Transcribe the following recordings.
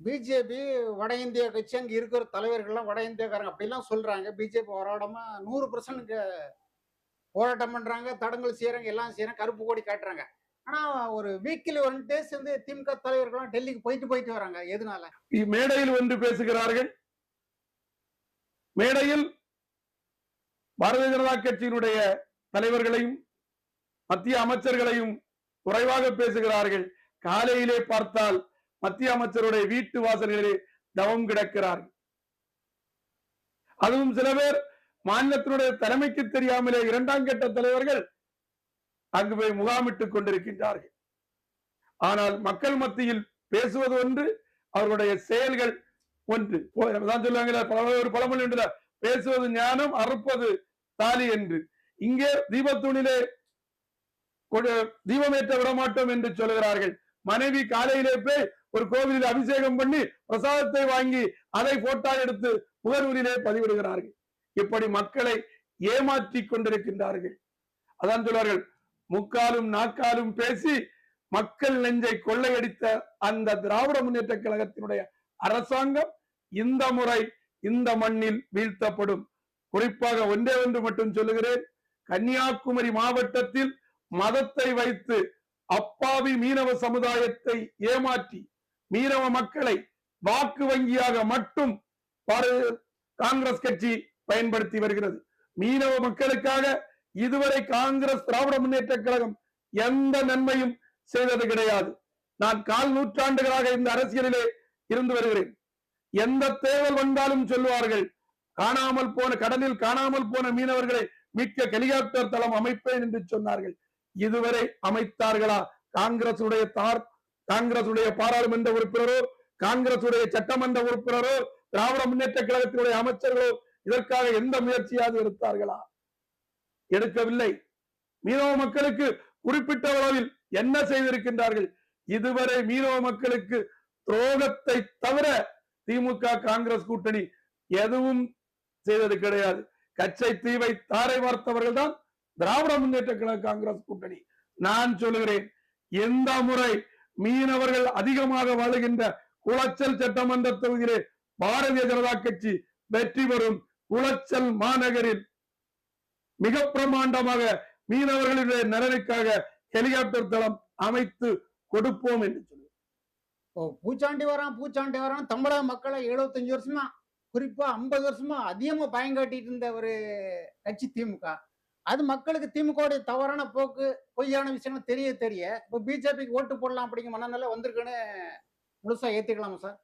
BJP வட இந்திய கட்சி அங்க இருக்கிற தலைவர்கள்லாம் வட இந்தியக்காரங்க அப்படிலாம் சொல்றாங்க. பிஜேபி போராட்டமா நூறு பர்சன்ட் போராட்டம் பண்றாங்க தடங்கல் செய்கிறாங்க எல்லாம் செய்யறாங்க கருப்பு கோடி காட்டுறாங்க. ஆனா ஒரு வீக்லி ஒன் டேஸ் வந்து திமுக தலைவர்கள்லாம் டெல்லிக்கு போயிட்டு போயிட்டு வராங்க. எதனால? மேடையில் வந்து பேசுகிறார்கள். மேடையில் பாரதிய ஜனதா கட்சியினுடைய தலைவர்களையும் மத்திய அமைச்சர்களையும் குறைவாக பேசுகிறார்கள். காலையிலே பார்த்தால் மத்திய அமைச்சருடைய வீட்டு வாசல்களிலே தவம் கிடக்கிறார்கள் அதுவும் சில பேர் மாநிலத்தினுடைய தலைமைக்கு தெரியாமலே இரண்டாம் கட்ட தலைவர்கள் அங்கு போய் முகாமிட்டுக் கொண்டிருக்கின்றார்கள். ஆனால் மக்கள் மத்தியில் பேசுவது ஒன்று அவர்களுடைய செயல்கள் ஒன்று. ஓ, சொல்லுவாங்களே பழமொழி ஒரு பழமொழி பேசுவது ஞானம் அறுப்பது தாலி என்று. இங்கே தீபத்தூணிலே கொடு- தீபமேற்ற விடமாட்டோம் என்று சொல்கிறார்கள். மனைவி காலையிலே போய் ஒரு கோவிலில் அபிஷேகம் பண்ணி பிரசாதத்தை வாங்கி அதை போட்டா எடுத்து முகநூலிலே பதிவிடுகிறார்கள். இப்படி மக்களை ஏமாற்றி கொண்டிருக்கின்றார்கள். அதான் சொல்வார்கள் முக்காலும் நாக்காலும் பேசி மக்கள் நெஞ்சை கொள்ளையடித்த அந்த திராவிட முன்னேற்ற கழகத்தினுடைய அரசாங்கம் இந்த முறை இந்த மண்ணில் வீழ்த்தப்படும். குறிப்பாக ஒன்றே ஒன்று மட்டும் சொல்லுகிறேன் கன்னியாகுமரி மாவட்டத்தில் மதத்தை வைத்து அப்பாவி மீனவ சமுதாயத்தை ஏமாற்றி மீனவ மக்களை வாக்கு வங்கியாக மட்டும் காங்கிரஸ் கட்சி பயன்படுத்தி வருகிறது. மீனவ மக்களுக்காக இதுவரை காங்கிரஸ் திராவிட முன்னேற்ற கழகம் எந்த நன்மையும் செய்தது கிடையாது. நான் கால் நூற்றாண்டுகளாக இந்த அரசியலிலே இருந்து வருகிறேன். எந்த தேவல் வந்தாலும் சொல்லுவார்கள் காணாமல் போன கடலில் காணாமல் போன மீனவர்களை மீட்க ஹெலிகாப்டர் தளம் அமைப்பேன் என்று சொன்னார்கள். இதுவரை அமைத்தார்களா? காங்கிரசுடைய தார் காங்கிரசுடைய பாராளுமன்ற உறுப்பினரோ காங்கிரசுடைய சட்டமன்ற உறுப்பினரோ திராவிட முன்னேற்ற கழகத்தினுடைய அமைச்சர்களோ இதற்காக எந்த முயற்சியாவது எடுத்தார்களா? எடுக்கவில்லை. மீனவ மக்களுக்கு குறிப்பிட்ட அளவில் என்ன செய்திருக்கின்றார்கள்? இதுவரை மீனவ மக்களுக்கு துரோகத்தை தவிர திமுக காங்கிரஸ் கூட்டணி எதுவும் செய்தது கிடையாது. கச்சை தீவை தாரை வார்த்தவர்கள் தான் திராவிட முன்னேற்ற கழக காங்கிரஸ் கூட்டணி. நான் சொல்லுகிறேன் எந்த முறை மீனவர்கள் அதிகமாக வாழுகின்ற குளச்சல் சட்டமன்ற தொகுதியிலே பாரதிய ஜனதா கட்சி வெற்றி பெறும் குளச்சல் மாநகரில் மிக பிரமாண்டமாக மீனவர்களுடைய நலனுக்காக ஹெலிகாப்டர் தளம் அமைத்து கொடுப்போம் என்று சொல்லுவோம் பூச்சாண்டி வரான் பூச்சாண்டி வரான். தமிழக மக்களை எழுபத்தஞ்சு வருஷமா குறிப்பா ஐம்பது வருஷமா அதிகமா பயங்காட்டிட்டு இருந்த ஒரு கட்சி திமுக. அது மக்களுக்கு திமுகவுடைய தவறான போக்கு பொய்யான விஷயம் தெரிய தெரிய இப்போ பிஜேபிக்கு ஓட்டு போடலாம் அப்படிங்கிற மனநிலை வந்திருக்குன்னு முழுசா ஏத்துக்கலாமா சார்?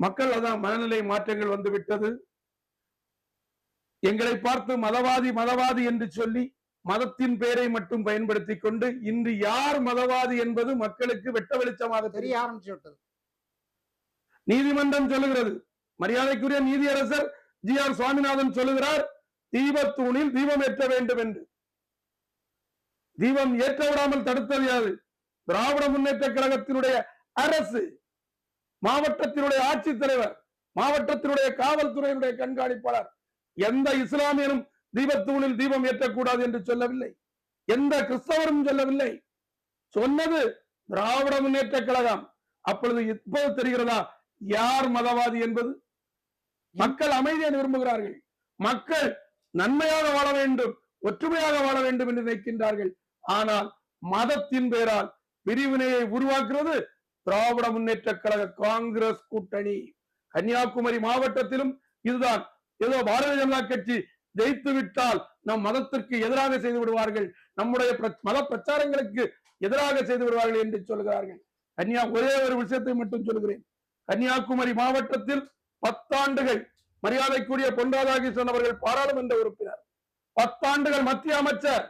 மக்கள் அதான் மனநிலை மாற்றங்கள் வந்து விட்டது. எங்களை பார்த்து மதவாதி மதவாதி என்று சொல்லி மதத்தின் பெயரை மட்டும் பயன்படுத்தி கொண்டு இன்று யார் மதவாதி என்பது மக்களுக்கு வெட்ட வெளிச்சமாக தெரிய ஆரம்பிச்சு விட்டது. நீதிமன்றம் சொல்லுகிறது. மரியாதைக்குரிய நீதியரசர் ஜி ஆர் சுவாமிநாதன் சொல்லுகிறார் தீபத்தூணில் தீபம் ஏற்ற வேண்டும் என்று. தீபம் ஏற்ற விடாமல் தடுத்தது யாது திராவிட முன்னேற்ற கழகத்தினுடைய அரசு மாவட்டத்தினுடைய ஆட்சித்தலைவர் மாவட்டத்தினுடைய காவல்துறையினுடைய கண்காணிப்பாளர். எந்த இஸ்லாமியனும் தீபத்தூணில் தீபம் ஏற்றக்கூடாது என்று சொல்லவில்லை. எந்த கிறிஸ்தவரும் சொல்லவில்லை. சொன்னது திராவிட முன்னேற்ற கழகம். அப்பொழுது இப்போது தெரிகிறதா? யார் மதவாதி என்பது? மக்கள் அமைதியை விரும்புகிறார்கள். மக்கள் நன்மையாக வாழ வேண்டும் ஒற்றுமையாக வாழ வேண்டும் என்று நினைக்கின்றார்கள். ஆனால் மதத்தின் பெயரால் பிரிவினையை உருவாக்குறது திராவிட முன்னேற்ற கழக காங்கிரஸ் கூட்டணி. கன்னியாகுமரி மாவட்டத்திலும் இதுதான். ஏதோ பாரதிய ஜனதா கட்சி ஜெயித்து விட்டால் நம் மதத்திற்கு எதிராக செய்து விடுவார்கள். நம்முடைய மத பிரச்சாரங்களுக்கு எதிராக செய்து விடுவார்கள் என்று சொல்கிறார்கள். கன்னியா ஒரே ஒரு விஷயத்தை மட்டும் சொல்கிறேன். கன்னியாகுமரி மாவட்டத்தில் பத்தாண்டுகள் மரியாதைக்குரிய பொன் ராதாகிருஷ்ணன் அவர்கள் பாராளுமன்ற உறுப்பினர். பத்தாண்டுகள் மத்திய அமைச்சர்.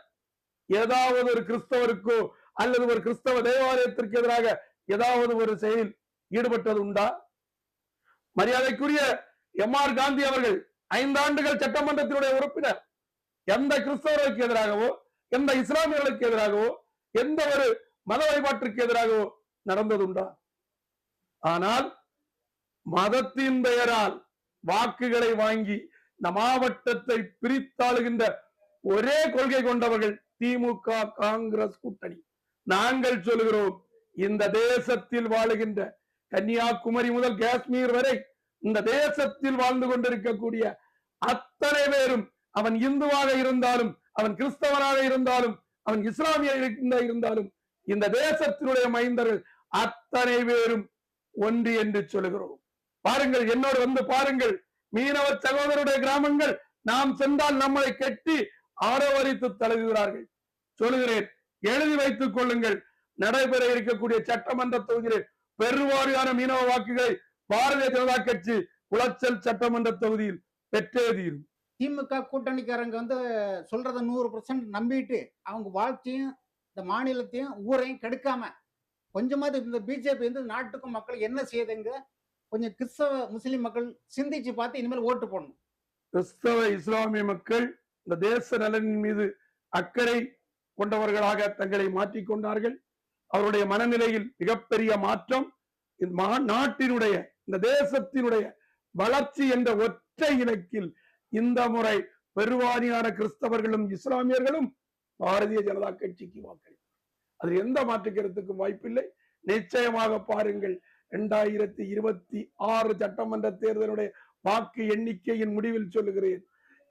ஏதாவது ஒரு கிறிஸ்தவருக்கோ அல்லது ஒரு கிறிஸ்தவ தேவாலயத்திற்கு எதிராக ஏதாவது ஒரு செயல் ஈடுபட்டது உண்டா? மரியாதைக்குரிய எம் ஆர் காந்தி அவர்கள் ஐந்தாண்டுகள் சட்டமன்றத்தினுடைய உறுப்பினர். எந்த கிறிஸ்தவர்களுக்கு எதிராகவோ எந்த இஸ்லாமியர்களுக்கு எதிராகவோ எந்த ஒரு மத வழிபாட்டிற்கு எதிராகவோ நடந்ததுண்டா ஆனால் மதத்தின் பெயரால் வாக்குகளை வாங்கி இந்த மாவட்டத்தை பிரித்தாளுகின்ற ஒரே கொள்கை கொண்டவர்கள் திமுக காங்கிரஸ் கூட்டணி. நாங்கள் சொல்கிறோம் இந்த தேசத்தில் வாழுகின்ற கன்னியாகுமரி முதல் காஷ்மீர் வரை இந்த தேசத்தில் வாழ்ந்து கொண்டிருக்கக்கூடிய அத்தனை பேரும் அவன் இந்துவாக இருந்தாலும் அவன் கிறிஸ்தவனாக இருந்தாலும் அவன் இஸ்லாமிய இருந்தாலும் இந்த தேசத்தினுடைய மைந்தர்கள் அத்தனை பேரும் ஒன்று என்று சொல்கிறோம் பாருங்கள் என்னோடு வந்து பாருங்கள். மீனவ சகோதரருடைய கிராமங்கள் நாம் சென்றால் நம்மளை கெட்டி ஆரவரித்து தழுவுகிறார்கள். சொல்லுகிறேன் எழுதி வைத்துக் கொள்ளுங்கள். நடைபெற இருக்கக்கூடிய சட்டமன்ற தொகுதியில் பெருவாரியான மீனவ வாக்குகளை பாரதிய ஜனதா கட்சி குளச்சல் சட்டமன்ற தொகுதியில் பெற்றே தீரும். திமுக கூட்டணிக்காரங்க வந்து சொல்றத நூறு பர்சன்ட் நம்பிட்டு அவங்க வாழ்க்கையும் இந்த மாநிலத்தையும் ஊரையும் கெடுக்காம கொஞ்சமாவது இந்த பிஜேபி வந்து நாட்டுக்கும் மக்கள் என்ன செய்யுதுங்க? கொஞ்சம் கிறிஸ்தவ முஸ்லிம் மக்கள் சிந்திச்சு பார்த்து இனிமேல் ஓட்டு போடணும். கிறிஸ்தவ இஸ்லாமிய மக்கள் இந்த தேச நலனின் மீது அக்கறை கொண்டவர்களாக தங்களை மாற்றிக்கொண்டார்கள் அவருடைய மனநிலையில் மிகப்பெரிய மாற்றம் நாட்டினுடைய இந்த தேசத்தினுடைய வளர்ச்சி என்ற ஒற்றை இலக்கில் இந்த முறை பெருவாரியான கிறிஸ்தவர்களும் இஸ்லாமியர்களும் பாரதிய ஜனதா கட்சிக்கு வாக்களித்தார் அதில் எந்த மாற்று கருத்துக்கும் வாய்ப்பில்லை. நிச்சயமாக பாருங்கள் இரண்டாயிரத்தி இருபத்தி ஆறு சட்டமன்ற தேர்தலுடைய வாக்கு எண்ணிக்கையின் முடிவில் சொல்லுகிறேன்.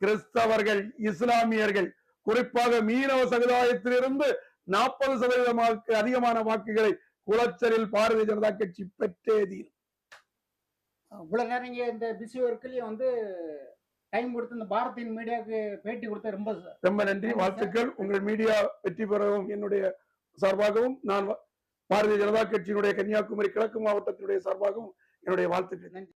கிறிஸ்தவர்கள் இஸ்லாமியர்கள் குறிப்பாக மீனவ சமுதாயத்திலிருந்து நாற்பது சதவீதமாக்கு அதிகமான வாக்குகளை குளச்சலில் பாரதிய ஜனதா கட்சி பெற்றே தீரும். இவ்வளவு நேரம் இங்க இந்த பிஸி ஒர்க்லயும் வந்து டைம் கொடுத்து இந்த பாரதியின் மீடியாவுக்கு பேட்டி கொடுத்த ரொம்ப ரொம்ப நன்றி. வாழ்த்துக்கள். உங்கள் மீடியா வெற்றி பெறவும் என்னுடைய சார்பாகவும் நான் பாரதிய ஜனதா கட்சியினுடைய கன்னியாகுமரி கிழக்கு மாவட்டத்தினுடைய சார்பாகவும் என்னுடைய வாழ்த்துக்கள்.